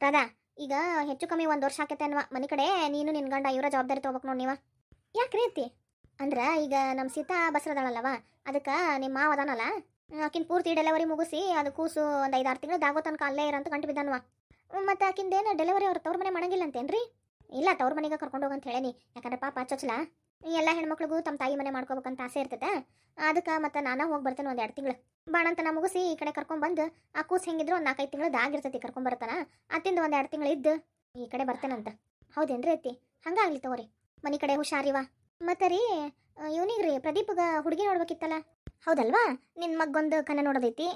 ರಾಧಾ, ಈಗ ಹೆಚ್ಚು ಕಮ್ಮಿ ಒಂದು ವರ್ಷ ಆಕೈತೆ ಅನ್ವ. ಮನೆ ಕಡೆ ನೀನು ನಿನ್ ಗಂಡ ಇವರ ಜವಾಬ್ದಾರಿ ತಗೋಬೇಕು ನೋಡಿ ನೀವ. ಯಾಕ್ರಿ ಅತ್ತಿ ಅಂದ್ರೆ ಈಗ ನಮ್ಮ ಸೀತಾ ಬಸರದಾಳಲ್ಲವ, ಅದಕ್ಕೆ ನಿಮ್ಮ ಮಾವ ಅದಾನಲ್ಲ, ಆಕಿನ ಪೂರ್ತಿ ಡೆಲಿವರಿ ಮುಗಿಸಿ ಅದು ಕೂಸು ಒಂದು ಐದಾರು ತಿಂಗಳು ದಾಗೋ ತನಕ ಅಲ್ಲೇ ಇರಂತ ಗಂಟು ಬಿದ್ದನ್ವ. ಮತ್ತು ಆಕಿಂದೇನು ಡೆಲಿವರಿ ಅವ್ರ ತವ್ರ ಮನೆ ಮಾಡಂಗಿಲ್ಲ ಅಂತೇನ್ರಿ ಇಲ್ಲ, ತವ್ರ ಮನೆಗೆ ಕರ್ಕೊಂಡು ಹೋಗಂತ ಹೇಳೇನಿ, ಯಾಕಂದ್ರೆ ಪಾಪ ಚೊಚ್ಚಲ ಎಲ್ಲ ಹೆಣ್ಮಕ್ಳಿಗೂ ತಮ್ಮ ತಾಯಿ ಮನೆ ಮಾಡ್ಕೋಬೇಕಂತ ಆಸೆ ಇರ್ತೈತೆ ಅದಕ್ಕೆ ಮತ್ತೆ ನಾನು ಹೋಗಿ ಬರ್ತೇನೆ ಒಂದು ಎರಡು ತಿಂಗಳು. ಬಾಣಂತನ ಮುಗಿಸಿ ಈ ಕಡೆ ಕರ್ಕೊಂಡ್ಬಂದು ಆ ಕೂಸು ಹೆಂಗಿದ್ರು ಒಂದು ನಾಲ್ಕೈದು ತಿಂಗಳು ದಾಗಿರ್ತೈತಿ ಕರ್ಕೊಂಬರ್ತಾನ ಅತ್ತಿಂದ ಒಂದು ಎರಡು ತಿಂಗಳು ಇದ್ದು ಈ ಕಡೆ ಬರ್ತೇನಂತ. ಹೌದೇನ್ರಿ ಅತ್ತಿ? ಹಂಗಾಗ್ಲಿ ತಗೋರಿ. ಮನೆ ಕಡೆ ಹುಷಾರಿವ. ಮತ್ತೆ ರೀ, ಇವನಿಗೆ ರೀ ಪ್ರದೀಪ್ಗೆ ಹುಡುಗಿ ನೋಡ್ಬೇಕಿತ್ತಲ್ಲ? ಹೌದಲ್ವಾ? ನಿನ್ನ ಮಗೊಂದು ಕನ್ನ ನೋಡೋದೈತಿ.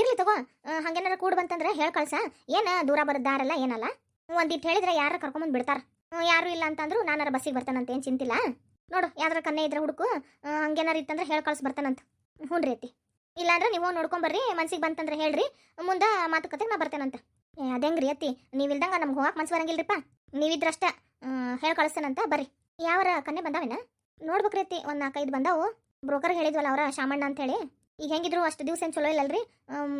ಇರ್ಲಿ ತಗೋ. ಹಂಗೇನಾರ ಕೂಡ ಬಂತಂದ್ರೆ ಹೇಳಿ ಕಳ್ಸ. ಏನ ದೂರ ಬರೋದಾರಲ್ಲ ಏನಲ್ಲ? ಒಂದಿಟ್ಟು ಹೇಳಿದ್ರೆ ಯಾರು ಕರ್ಕೊಂಬಂದು ಬಿಡ್ತಾರ? ಯಾರು ಇಲ್ಲ ಅಂತಂದ್ರು ನಾನಾರ ಬಸ್ಸಿಗೆ ಬರ್ತಾನಂತ ಏನು ಚಿಂತಿಲ್ಲ? ನೋಡು, ಯಾವ್ದಾರ ಕನ್ನೆ ಇದ್ರೆ ಹುಡುಕು ಹಂಗೇನಾರು ಇತ್ತಂದ್ರೆ ಹೇಳಿ ಕಳ್ಸಿ ಬರ್ತಾನಂತ ಹ್ಞೂ ರೀ ಐತಿ ಇಲ್ಲಾಂದ್ರೆ ನೀವು ನೋಡ್ಕೊಂಬರ್ರಿ ಮನ್ಸಿಗೆ ಬಂತಂದ್ರೆ ಹೇಳ್ರಿ, ಮುಂದೆ ಮಾತುಕತೆಗೆ ನಾ ಬರ್ತೇನಂತ ಏ ಅದೇಂಗ್ರಿ ಅತ್ತಿ? ನೀವಿಲ್ದಂಗ ನಮ್ಗೆ ಹೋಗಕ್ಕೆ ಮನ್ಸು ಬರಂಗಿಲ್ರಿಪ್ಪ? ನೀವಿದ್ರಷ್ಟ ಹೇಳಿ ಕಳಿಸ್ತೇನಂತ ಬರ್ರಿ. ಯಾವರ ಕನ್ನೆ ಬಂದಾವೇನ? ನೋಡ್ಬೇಕ್ರಿ ಅತ್ತಿ, ಒಂದು ನಾಲ್ಕೈದು ಬಂದಾವು. ಬ್ರೋಕರ್ ಹೇಳಿದ್ವಲ್ಲ ಅವರ ಶಾಮಣ್ಣ ಅಂತೇಳಿ ಈಗ ಹೆಂಗಿದ್ರು ಅಷ್ಟು ದಿವಸ ಏನು ಚಲೋ ಇಲ್ಲಲ್ರಿ?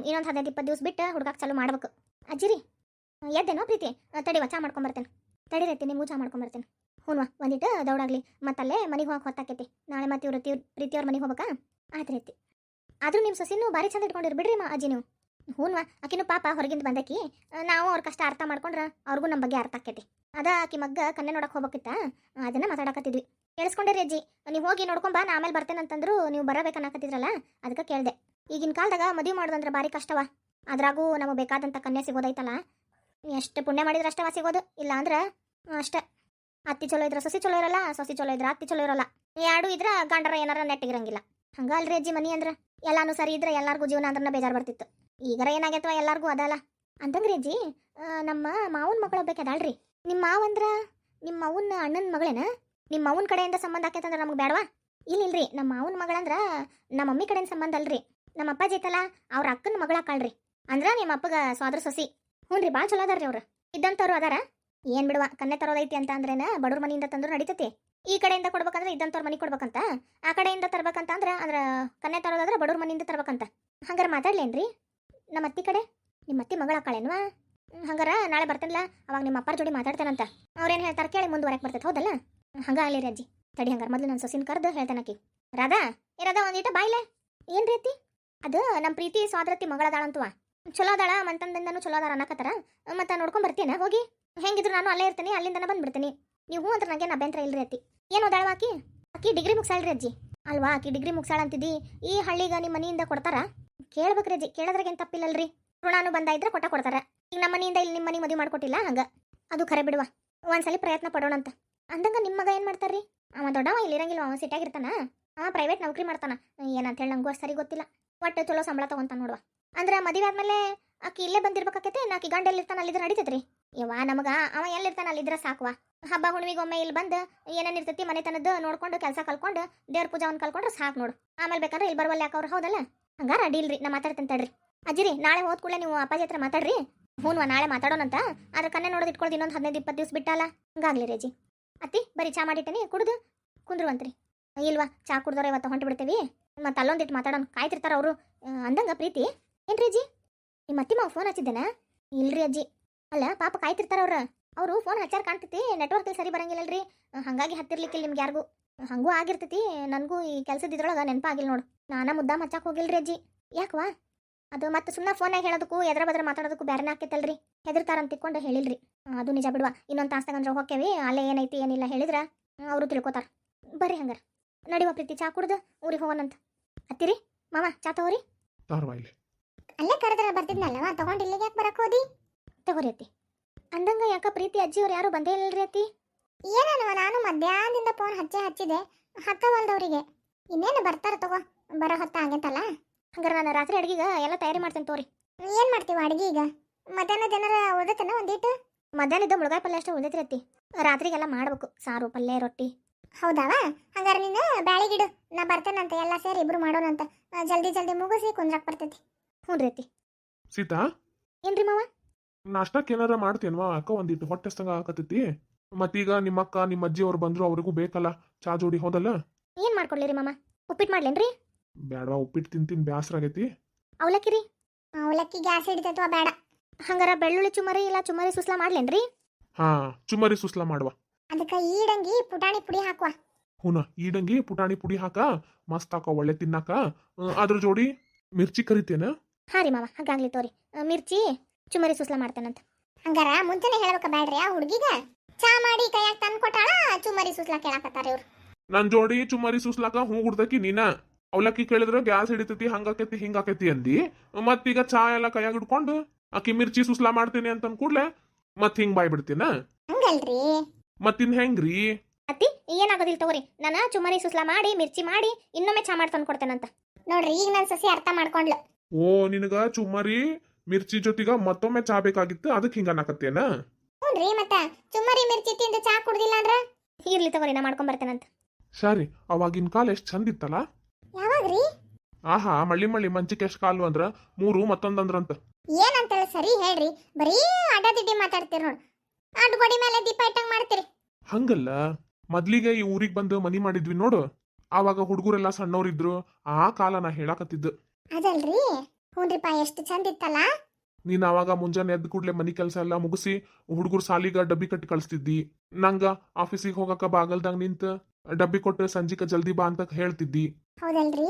ಇನ್ನೊಂದು ಹದಿನೈದು, ಇಪ್ಪತ್ತು ದಿವಸ ಬಿಟ್ಟು ಹುಡುಗಕ್ಕೆ ಚಾಲು ಮಾಡ್ಬೇಕು. ಅಜ್ಜಿರಿ, ಎದ್ದೇನೋ ಪ್ರೀತಿ? ತಡಿ ಚಾ ಮಾಡ್ಕೊಂಬರ್ತೇನೆ ತಡಿರೈತಿ ನಿಮಗೂ ಚಾ ಮಾಡ್ಕೊಂಬರ್ತೇನೆ ಹ್ಞೂ ಒಂದಿಟ್ಟು ದೌಡಾಗ್ಲಿ. ಮತ್ತಲ್ಲೇ ಮನೆಗೆ ಹೋಗಕ್ಕೆ ಹೊತ್ತಾಕೈತಿ. ನಾಳೆ ಮತ್ತೆ ಇವ್ರ ಪ್ರೀತಿಯವ್ರ ಮನೆಗೆ ಹೋಗ್ಬೇಕಾ? ಆಯ್ತು ರೀತಿ ಆದರೂ ನಿಮ್ಮ ಸೊಸಿನೂ ಭಾರಿ ಚಂದ ಇಟ್ಕೊಂಡಿರಿ ಬಿಡ್ರಿ ಮಾ ಅಜ್ಜಿ ನೀವು. ಹ್ಞೂ ಆಕಿನೂ ಪಾಪ ಹೊರಗಿಂದ ಬಂದಕಿ, ನಾವು ಅವ್ರ ಕಷ್ಟ ಅರ್ಥ ಮಾಡ್ಕೊಂಡ್ರೆ ಅವ್ರಿಗೂ ನಮ್ಮ ಬಗ್ಗೆ ಅರ್ಥ ಆಕೈತಿ. ಅದ ಆಕಿ ಮಗ್ಗ ಕನ್ನೆ ನೋಡಕ್ಕೆ ಹೋಗ್ಬೇಕಿತ್ತ? ಅದನ್ನ ಮಾತಾಡಕತ್ತಿದ್ವಿ. ಕೇಳಿಸ್ಕೊಂಡಿರಿ ಅಜ್ಜಿ, ನೀವು ಹೋಗಿ ನೋಡ್ಕೊಂಬಾ ನಾ ಆಮೇಲೆ ಬರ್ತೇನಂತಂದ್ರು ನೀವು ಬರಬೇಕನ್ನಕತ್ತಿದ್ರಲ್ಲ ಅದಕ್ಕೆ ಕೇಳಿದೆ. ಈಗಿನ ಕಾಲದಾಗ ಮದುವೆ ಮಾಡೋದಂದ್ರೆ ಭಾರಿ ಕಷ್ಟವ. ಅದ್ರಾಗೂ ನಮಗೆ ಬೇಕಾದಂಥ ಕನ್ಯೆ ಸಿಗೋದೈತಲ್ಲ, ಎಷ್ಟು ಪುಣ್ಯ ಮಾಡಿದ್ರೆ ಅಷ್ಟವ ಸಿಗೋದು ಇಲ್ಲ ಅಂದ್ರೆ ಅಷ್ಟೇ. ಅತ್ತಿ ಚಲೋ ಇದ್ರ, ಸಸಿ ಚಲೋ ಇರಲ್ಲ, ಸೊಸಿ ಚಲೋ ಇದ್ರೆ, ಅತ್ತಿ ಚಲೋ ಇರಲ್ಲ. ಎರಡು ಇದ್ರ, ಗಂಡರ ಏನಾರ ನೆಟ್ಟಿಗಿರಂಗಿಲ್ಲ. ಹಂಗಲ್ರಿ ಅಜ್ಜಿ ಮನಿ ಅಂದ್ರೆ? ಎಲ್ಲಾನು ಸರಿ ಇದ್ರೆ ಎಲ್ಲಾರ್ಗೂ ಜೀವನ ಅಂದ್ರೆ ಬೇಜಾರು ಬರ್ತಿತ್ತು. ಈಗರ ಏನಾಗೈತವ ಎಲ್ಲಾರ್ಗೂ ಅದಲ್ಲ. ಅಂತಂದ್ರಿ ಅಜ್ಜಿ ನಮ್ಮ ಮಾವನ ಮಗಳು ಒಬ್ಬಾಕಿ ನಿಮ್ಮ ಮಾವಂದ್ರ ನಿಮ್ಮ ಮಾವನ ಅಣ್ಣನ ಮಗಳೇನ? ನಿಮ್ಮ ಮಾವನ ಕಡೆಯಿಂದ ಸಂಬಂಧ ಆಕೈತಂದ್ರೆ ನಮ್ಗೆ ಬೇಡವಾ ಇಲ್ಲ ಇಲ್ರಿ, ನಮ್ಮ ಮಾವನ ಮಗಳಂದ್ರ ನಮ್ಮ ಮಮ್ಮಿ ಕಡೆಯಿಂದ ಸಂಬಂಧ ಅಲ್ರಿ. ನಮ್ಮ ಅಪ್ಪಾಜಿ ಐತಲ್ಲ, ಅವ್ರ ಅಕ್ಕನ ಮಗಳ ಕಾಳ್ರಿ ಅಂದ್ರ ನಿಮ್ಮ ಅಪ್ಪಗ ಸ್ವಾದ್ರ ಸೊಸಿ. ಹ್ಞೂ ರೀ ಭಾಳ ಚಲೋ ಅದಾರ್ರಿ ಅವ್ರು. ಇದ್ದಂಥವ್ರು ಅದಾರ? ಏನ್ ಬಿಡುವ? ಕನ್ನೆ ತರೋದೈತಿ ಅಂತ ಅಂದ್ರೇನ ಬಡವ್ರ ಮನೆಯಿಂದ ತಂದ್ರು ನಡೀತೈತಿ. ಈ ಕಡೆಯಿಂದ ಕೊಡ್ಬೇಕಂದ್ರೆ ಇದ್ದಂತವ್ರ ಮನೆ ಕೊಡ್ಬೇಕಂತ. ಆ ಕಡೆಯಿಂದ ತರ್ಬೇಕಂತ ಅಂದ್ರೆ ಅಂದ್ರ ಕನ್ನೆ ತರೋದಾದ್ರೆ ಬಡವ್ರ ಮನೆಯಿಂದ ತರ್ಬೇಕಂತ. ಹಂಗಾರ ಮಾತಾಡ್ಲೇನ್ರಿ? ನಮ್ಮ ಅತ್ತಿ ಕಡೆ? ನಿಮ್ಮ ಅತ್ತಿ ಮಗಳ ಕಾಳೇನ್ವಾ? ಹಂಗಾರ ನಾಳೆ ಬರ್ತೇನಲ್ಲ, ಅವಾಗ ನಿಮ್ಮ ಅಪ್ಪಾರ ಜೋಡಿ ಮಾತಾಡ್ತೇನಂತ. ಅವ್ರೇನು ಹೇಳ್ತಾರೆ ಕೇಳಿ ಮುಂದುವರೆಕ್ ಬರ್ತೈತೆ, ಹೌದಲ್ಲ? ಹಂಗಾಗ್ಲಿ ರೀ ಅಜ್ಜಿ. ತಡಿ ಹಂಗಾರ ಮೊದಲು ನನ್ನ ಸೊಸಿನ ಕರೆದು ಹೇಳ್ತಾನಕಿ ರಾಧಾ, ಏ ರಾಧಾ ಒಂದಿಟ ಬಾಯ್ಲೆ. ಏನ್ ರೀತಿ ಅದು ನಮ್ಮ ಪ್ರೀತಿ ಸ್ವಾದ್ರತಿ ಮಗಳದಾಳಂತವ. ಚಲೋ ಅದಾಳ ಮಂತಂದಿಂದನೂ ಚಲೋ ಅದಾರ ಅನ್ನಕತ್ತಾರ. ಮತ್ತೆ ನೋಡ್ಕೊಂಡ್ ಬರ್ತೀನ, ಹೋಗಿ. ಹೆಂಗಿದ್ರು ನಾನು ಅಲ್ಲೇ ಇರ್ತೀನಿ, ಅಲ್ಲಿಂದನೇ ಬಂದ್ಬಿಡ್ತೀನಿ. ನೀವು ಅಂದ್ರೆ ಅಂತ ನಾ ಅಭ್ಯಂತರ ಇಲ್ರಿ ಅತ್ತಿ. ಏನು ಓದಾಳವ ಆಕಿ? ಆಕಿ ಡಿಗ್ರಿ ಮುಗಿಸಾಳ್ರಿ ಅಜ್ಜಿ. ಅಲ್ವಾ, ಆಕಿ ಡಿಗ್ರಿ ಮುಗ್ಸಾಳ ಅಂತಿದ್ದಿ ಈ ಹಳ್ಳಿಗ ನಿಮ್ಮ ಮನೆಯಿಂದ ಕೊಡ್ತಾರ? ಕೇಳ್ಬೇಕ್ರಿ ಅಜ್ಜಿ ಕೇಳೋದ್ರಾಗೇನು ತಪ್ಪಿಲ್ಲಲ್ರಿ. ಋಣಾನು ಬಂದ ಇದ್ರೆ ಕೊಟ್ಟ ಕೊಡ್ತಾರ. ಈಗ ನಮ್ಮ ಮನೆಯಿಂದ ಇಲ್ಲಿ ನಿಮ್ಮ ಮನೆ ಮದುವೆ ಮಾಡ್ಕೊಟ್ಟಿಲ್ಲ ಹಂಗ? ಅದು ಖರೆ ಬಿಡುವ. ಒಂದ್ಸಲಿ ಪ್ರಯತ್ನ ಪಡೋಣ ಅಂತ ಅಂದಂಗ ನಿಮ್ಮ ಮಗ ಏನು ಮಾಡ್ತಾರ್ರಿ? ಅವ ದೊಡ್ಡವ, ಇಲ್ಲಿ ಇರಂಗಿಲ್ಲ, ಅವ ಸಿಟ್ಟಾಗಿರ್ತಾನ ಅವ ಪ್ರೈವೇಟ್ ನೌಕರಿ ಮಾಡ್ತಾನ. ಏನಂತ ಹೇಳಿ ನಂಗೂ ಸರಿ ಗೊತ್ತಿಲ್ಲ. ಒಟ್ಟು ಚಲೋ ಸಂಬಳ ತಗೊಂತ ನೋಡುವ. ಅಂದ್ರೆ ಮದುವೆ ಆದ್ಮೇಲೆ ಆಕಿ ಇಲ್ಲೇ ಬಂದಿರ್ಬೇಕಾಕೈತೆ ನಾಕಿ ಗಂಡ ಎಲ್ಲಿರ್ತಾನ ಅಲ್ಲಿದ್ರೆ ನಡೀತೈತ್ರಿ? ಯವ್ವ, ನಮಗ ಅವ ಎಲ್ಲಿರ್ತಾನ ಅಲ್ಲಿದ್ರ ಸಾಕುವ. ಹಬ್ಬ ಹುಣ್ಣಿಮೆಗೊಮ್ಮೆ ಇಲ್ಲಿ ಬಂದು ಏನೇನು ಇರ್ತೈತಿ ಮನೆತನದ್ದು ನೋಡ್ಕೊಂಡು ಕೆಲಸ ಕಲ್ಕೊಂಡು ದೇವ್ರ ಪೂಜಾ ಕಲ್ಕೊಂಡ್ರೆ ಸಾಕು ನೋಡು. ಆಮೇಲೆ ಬೇಕಾದ್ರೆ ಇಲ್ಲಿ ಬರುವಲ್ಲ ಯಾಕವ್ರು ಹೌದಲ್ಲ? ಹಂಗಾರ ಅಡ್ಡಿಲ್ರಿ ನಾ ಮಾತಾಡ್ತೀನಿ ತಡ್ರಿ. ಅಜ್ಜಿರಿ, ನಾಳೆ ಹೋದ್ ಕೂಡಲೇ ನೀವು ಅಪ್ಪಾಜಿ ಹತ್ರ ಮಾತಾಡ್ರಿ. ಹ್ಞೂ ನಾಳೆ ಮಾತಾಡೋಣಂತ. ಅದ್ರ ಕನ್ನೆ ನೋಡೋದು ಇಟ್ಕೊಳ್ದು ಇನ್ನೊಂದು ಹದಿನೈದು ಇಪ್ಪತ್ತು ದಿವಸ ಬಿಟ್ಟಲ್ಲ ಹಂಗಾಗ್ಲಿ ರೀ ಅಜ್ಜಿ. ಅತ್ತಿ, ಬರೀ ಚಾ ಮಾಡಿಟ್ಟೇನಿ, ಕುಡ್ದು. ಕುಂದ್ರುವಂತ್ರಿ. ಇಲ್ವಾ, ಚಾ ಕುಡ್ದವ್ರೆ ಇವತ್ತು ಹೊಂಟು ಬಿಡ್ತೀವಿ. ಮತ್ತೆ ಅಲ್ಲೊಂದಿಟ್ಟು ಮಾತಾಡೋಣ. ಕಾಯ್ತಿರ್ತಾರ ಅವರು. ಅಂದಂಗ ಪ್ರೀತಿ. ಏನ್ರಿ ಅಜ್ಜಿ? ನಿಮ್ಮ ಅತ್ತಿ ಮಾವು ಫೋನ್ ಹಚ್ಚಿದ್ದೇನಾ? ಇಲ್ರಿ ಅಜ್ಜಿ. ಅಲ್ಲ ಪಾಪ ಕಾಯ್ತಿರ್ತಾರ ಅವ್ರ. ಅವರು ಫೋನ್ ಹಚ್ಚಾರ ಕಾಣ್ತೈತಿ ನೆಟ್ವರ್ಕ್ ಸರಿ ಬರಂಗಿಲ್ಲಲ್ರಿ. ಹಂಗಾಗಿ ಹತ್ತಿರ್ಲಿಕ್ಕಿಲ್ಲ ನಿಮ್ಗೆ ಯಾರಿಗೂ. ಹಂಗೂ ಆಗಿರ್ತೈತಿ ನನಗೂ ಈ ಕೆಲಸದ ಇದ್ರೊಳಗೆ ನೆನಪಾಗಿಲ್ಲ ನೋಡು. ನಾನ ಮುದ್ದಾ ಮಚ್ಚಾಕ್ ಹೋಗಿಲ್ರಿ ಅಜ್ಜಿ. ಯಾಕವಾ ಅದು ಮತ್ತೆ ಸುಮ್ಮನೆ ಫೋನಾಗ ಹೇಳೋದಕ್ಕೂ ಎದ್ರ ಬದ್ರ ಮಾತಾಡೋದಕ್ಕೂ ಬೇರೆನೇ ಆಕೈತಲ್ರಿ ಹೆದರ್ತಾರಂತ ತಿಕ್ಕೊಂಡು ಹೇಳಿಲ್ರಿ. ಅದು ನಿಜ ಬಿಡುವ. ಇನ್ನೊಂದು ತಾಸ್ದಾಗ ಅಂದ್ರೆ ಹೋಗ್ತೇವಿ ಅಲ್ಲೇ ಏನೈತಿ ಏನಿಲ್ಲ ಹೇಳಿದ್ರ ಅವರು ತಿಳ್ಕೊತಾರ. ಬರ್ರಿ ಹಂಗಾರ. ನಡಿವ ಪ್ರೀತಿ ಚಾ ಕುಡ್ದು ಊರಿಗೆ ಹೋಗೋಣಂತ. ಹತ್ತಿರಿ? ಮಾವ ಚಾ ತಗೋರಿ? ಅಲ್ಲೇ ಕರೆದ್ರ ಬರ್ತಿದ್ನಲ್ಲವಾ ತಗೊಂಡು ಇಲ್ಲಿಗೆ ಯಾಕೆ ಬರಕ್ ಹೋದಿ? ತಗೋರಿ ಅತ್ತಿ. ಅಂದಂಗ ಯಾಕ ಪ್ರೀತಿ ಅಜ್ಜಿಯವ್ರು ಯಾರು ಬಂದೇ ಇಲ್ರಿ ಅತ್ತಿ? ಏನನ್ನುವ ನಾನು ಮಧ್ಯಾಹ್ನದಿಂದ ಫೋನ್ ಹಚ್ಚೆ ಹಚ್ಚಿದೆ. ಹತ್ತವಲ್ದವ್ರಿಗೆ. ಇನ್ನೇನು ಬರ್ತಾರ ತಗೋ ಬರೋ ಹೊತ್ತ ಆಗೈತಲ್ಲ? ಹಂಗಾರೆ ನಾನು ರಾತ್ರಿ ಅಡ್ಗಿಗ ಎಲ್ಲ ತಯಾರಿ ಮಾಡ್ತೇನೆ ತೋರಿ. ಏನು ಮಾಡ್ತೀವ ಅಡ್ಗಿ ಈಗ? ಮಧ್ಯಾಹ್ನ ಜನರ ಉಳ್ದತನ ಒಂದಿಟ್ಟು ಮಧ್ಯಾಹ್ನದ ಮುಳುಗಾಯಿ ಪಲ್ಯ ಅಷ್ಟೇ ಉಳ್ದೈತ್ರಿ ಅತ್ತಿ. ರಾತ್ರಿಗೆಲ್ಲ ಮಾಡ್ಬೇಕು ಸಾರು ಪಲ್ಯ ರೊಟ್ಟಿ. ಹೌದವ? ಹಂಗಾರೆ ನೀನು ಬ್ಯಾಳಿಗಿಡು ನಾ ಬರ್ತೇನಂತ ಎಲ್ಲ ಸೇರಿ ಇಬ್ರು ಮಾಡೋಣಂತ. ಅಂತ ಜಲ್ದಿ ಜಲ್ದಿ ಮುಗಿಸಿ ಕುಂದ್ರಾಕ್ ಬರ್ತೈತಿ. ಹ್ಞೂ ರೀ ಅತ್ತಿ. ಸೀತಾ? ಏನ್ರಿ ಮಾವ? ನಾಷ್ಟಕ್ಕೆ ಏನಾರ ಮಾಡ್ತೇನ್ವಾ ಅಕ್ಕ ಒಂದಿಟ್ಟು ಹೊಟ್ಟೆ ಹಸ್ತಂಗ ಆಕತೈತಿ ಮತ್ತೀಗ ನಿಮ್ಮ ಅಕ್ಕ ನಿಮ್ಮ ಅಜ್ಜಿ ಅವ್ರು ಬಂದ್ರು ಅವ್ರಿಗೂ ಬೇಕಲ್ಲ? ಚಾ ಜೋಡಿ ಹೋದಲ್ಲ? ಏನ್ ಮಾಡ್ಕೊಡ್ಲಿ ರೀ ಮಾಮ? ಉಪ್ಪಿಟ್ಟು ಮಾಡ್ಲೇನ್ರಿ? ಬೇಡವಾ ಉಪ್ಪಿಟ್ಟು ತಿಂತೀನಿ ಬ್ಯಾಸ್ರ ಆಗೈತಿ. ಅವಲಕ್ಕಿ ರೀ ಅವಲಕ್ಕಿ ಗ್ಯಾಸ್ ಹಿಡಿತೈತವ ಬೇಡ ಹಂಗಾರ ಬೆಳ್ಳುಳ್ಳಿ ಚುಮರಿ ಇಲ್ಲ ಚುಮರಿ ಸುಸ್ಲಾ ಮಾಡ್ಲೇನ್ರಿ? ಹಾ ಚುಮರಿ ಸುಸ್ಲಾ ಮಾಡುವ. ಅದಕ್ಕೆ ಈಡಂಗಿ ಪುಟಾಣಿ ಪುಡಿ ಹಾಕುವ. ಹುನ ಈಡಂಗಿ ಪುಟಾಣಿ ಪುಡಿ ಹಾಕ ಮಸ್ತ್ ಹಾಕ ಒಳ್ಳೆ ತಿನ್ನಾಕ. ಅದ್ರ ಜೋಡಿ ಮಿರ್ಚಿ ಕರಿತೇನ? ಹಾ ರೀ ಮಾವ ಹಾಗಾಗ್ಲಿ ತೋರಿ. ಆ, ಚುಮರಿ ಸುಸ್ಲಾ ಮಾಡ್ತಾನಂತ. ಹಂಗಾರ ಮುಂಚೆನೆ ಹೇಳ್ಬೇಕ ಬ್ಯಾಡ್ರಿ ಆ ಹುಡುಗಿಗ? ಚಾ ಮಾಡಿ ಕೈಯಾಗ ತಂದು ಕೊಟ್ಟಾಳ ಚುಮರಿ ಸುಸ್ಲಾ ಕೇಳಾಕತ್ತಾರ ಇವ್ರು. ನನ್ ಜೋಡಿ ಚುಮರಿ ಸುಸ್ಲಾಕ ಹೂ ಗುಡ್ದಕಿ ನೀನ? ಅವಲಕ್ಕಿ ಕೇಳಿದ್ರ ಗ್ಯಾಸ್ ಹಿಡಿತೈತಿ ಹಂಗಾಕೈತಿ ಹಿಂಗಾಕೈತಿ ಅಂದಿ. ಮತ್ತೀಗ ಚಾ ಎಲ್ಲ ಕೈಯಾಗ ಹಿಡ್ಕೊಂಡು ಆಕಿ ಮಿರ್ಚಿ ಸುಸ್ಲಾ ಮಾಡ್ತೀನಿ ಅಂತ ಕೂಡ್ಲೆ ಮತ್ ಹಿಂಗ್ ಬಾಯ್ ಬಿಡ್ತೀನ ಹಂಗಲ್ರಿ? ಮತ್ತಿನ್ ಹೆಂಗ್ರಿ? ಅತ್ತಿ ಏನಾಗೋದಿಲ್ಲ ತಗೋರಿ. ನಾನು ಚುಮರಿ ಸುಸ್ಲಾ ಮಾಡಿ ಮಿರ್ಚಿ ಮಾಡಿ ಇನ್ನೊಮ್ಮೆ ಚಾ ಮಾಡಿ ತಂದು ಕೊಡ್ತೇನಂತ ನೋಡ್ರಿ ಈಗ ನನ್ನ ಸಸಿ ಅರ್ಥ ಮಾಡ್ಕೊಂಡ್ಲು. ಓ ನಿನಗ ಚುಮ್ಮರಿ ಮಿರ್ಚಿ ಜೊತೆಗ ಮತ್ತೊಮ್ಮೆ ಚಾ ಬೇಕಾಗಿತ್ತು. ಅದಕ್ಕೆ ಹಿಂಗ ಅನ್ನಕತ್ತೇನ? ಹ್ಞೂನ್ರಿ ಮತ್ತ. ಚುಮ್ಮರಿ ಮಿರ್ಚಿ ತಿಂದು ಚಾ ಕುಡ್ದಿಲ್ಲ ಅಂದ್ರ? ಇರ್ಲಿ ತಗೋರಿ ನಾ ಮಾಡ್ಕೊಂಡ್ ಬರ್ತೇನಂತ ಸರಿ ಅವಾಗಿನ ಕಾಲ ಎಷ್ಟು ಚಂದ ಇತ್ತಲ್ಲ? ಯಾವಾಗ್ರಿ? ಆಹಾ ಮಳ್ಳಿ ಮಳ್ಳಿ ಮಂಚಿಗೆ ಎಷ್ಟು ಕಾಲು ಅಂದ್ರ? ಮೂರು ಮತ್ತೊಂದಂದ್ರಂತ ಏನಂತೇಳಿ ಸರಿ ಹೇಳ್ರಿ. ಬರೀ ಅಡ್ಡದಿಡ್ಡಿ ಮಾತಾಡ್ತೀರಿ ನೋಡ್. ಅಡ್ ಗೋಡಿ ಮೇಲೆ ದೀಪ ಇಟ್ಟಂಗ್ ಮಾಡ್ತೀರಿ. ಹಂಗಲ್ಲ. ಮೊದ್ಲಿಗೆ ಈ ಊರಿಗೆ ಬಂದು ಮನಿ ಮಾಡಿದ್ವಿ ನೋಡು. ಆವಾಗ ಹುಡುಗರೆಲ್ಲ ಸಣ್ಣವ್ರಿದ್ರು. ಆ ಕಾಲ ನಾ ಹೇಳಾಕತ್ತಿದ್ದು. ಅದಲ್ರಿ? ಹ್ಞೂನ್ರಿಪ್ಪ ಎಷ್ಟು ಚಂದ ಇತ್ತಲ್ಲ ನೀನ್ ಅವಾಗ ಮುಂಜಾನೆ ಎದ್ದ ಕೂಡ್ಲೆ ಮನಿ ಕೆಲಸ ಎಲ್ಲ ಮುಗಿಸಿ ಹುಡುಗರು ಸಾಲಿಗ ಡಬ್ಬಿ ಕಟ್ಟಿ ಕಳಿಸ್ತಿದ್ದಿ. ನಂಗ ಆಫೀಸಿಗೆ ಹೋಗಕ ಬಾಗಲ್ದಾಗ ನಿಂತ ಡಬ್ಬಿ ಕೊಟ್ಟು ಸಂಜಿಕ ಜಲ್ದಿ ಬಾ ಅಂತ ಹೇಳ್ತಿದ್ದಿ. ಹೌದಲ್ರಿ?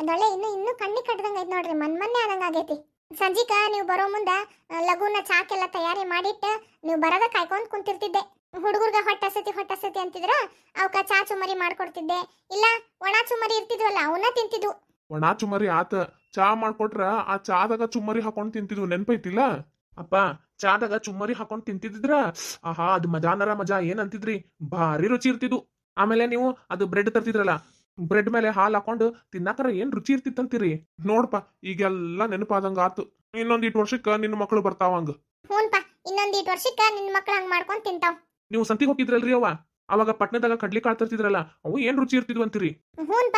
ಅದೊಳ್ಳೆ ಇನ್ನು ಇನ್ನು ಕಣ್ಣಿ ಕಟ್ಟದಂಗ ಐತ್ ನೋಡ್ರಿ ಮನ್ ಮೊನ್ನೆ ಆದಂಗ ಆಗೈತಿ. ಸಂಜಿಕ ನೀವು ಬರೋ ಮುಂದ ಲಘುನ ಚಾಕೆಲ್ಲ ತಯಾರಿ ಮಾಡಿಟ್ಟು ನೀವು ಬರದ ಕಾಯ್ಕೊಂಡ್ ಕುಂತಿರ್ತಿದ್ದೆ. ಹುಡುಗರ್ಗ ಹೊಟ್ಟಸತಿ ಹೊಟ್ಟಸತಿ ಅಂತಿದ್ರ ಅವಕ್ಕ ಚಾ ಚುಮರಿ ಮಾಡ್ಕೊಡ್ತಿದ್ದೆ. ಇಲ್ಲ ಒಣ ಚುಮರಿ ಇರ್ತಿದ್ವಲ್ಲ ಅವನ್ನ ತಿಂತಿದ್ವು. ಒಣ ಚುಮರಿ ಆತ ಚಾ ಮಾಡ್ಕೊಟ್ರ ಆ ಚಾದಾಗ ಚುಮ್ಮರಿ ಹಾಕೊಂಡ್ ತಿಂತಿದ್ವು. ನೆನ್ಪೈತಿಲ್ಲ? ಅಪ್ಪ ಚಾದಾಗ ಚುಮ್ಮರಿ ಹಾಕೊಂಡ್ ತಿಂತಿದ್ರ ಆಹಾ ಅದು ಮಜಾನರ ಮಜಾ ಏನ್ ಅಂತಿದ್ರಿ ಭಾರಿ ರುಚಿ ಇರ್ತಿದ್ವು. ಆಮೇಲೆ ನೀವು ಅದು ಬ್ರೆಡ್ ತರ್ತಿದ್ರಲ್ಲ ಬ್ರೆಡ್ ಮೇಲೆ ಹಾಲ್ ಹಾಕೊಂಡು ತಿನ್ನಾಕರ ಏನ್ ರುಚಿ ಇರ್ತಿತ್ತಂತೀರಿ? ನೋಡ್ಪ ಈಗೆಲ್ಲ ನೆನಪಾದಂಗ ಆತು. ಇನ್ನೊಂದ್ ಇಟ್ ವರ್ಷಕ್ಕ ನಿನ್ನ ಮಕ್ಕಳು ಬರ್ತಾವಂಗ ಹ್ಞೂನ್ಪ ಇನ್ನೊಂದ್ ಇಟ್ ವರ್ಷಕ್ಕ ನಿನ್ ಮಕ್ಳು ಹಂಗ್ ಮಾಡ್ಕೊಂಡ್ ತಿಂತಾವ್. ನೀವು ಸಂತಿಗೆ ಹೋಗಿದ್ರಲ್ರಿ ಅವ ಅವಾಗ ಪಟ್ನದಾಗ ಕಡ್ಲಿ ಕಾಳ್ ತರ್ತಿದ್ರಲ್ಲ ಅವು ಏನ್ ರುಚಿ ಇರ್ತಿದ್ವಂತೀರಿ ಹ್ಞೂನ್ಪ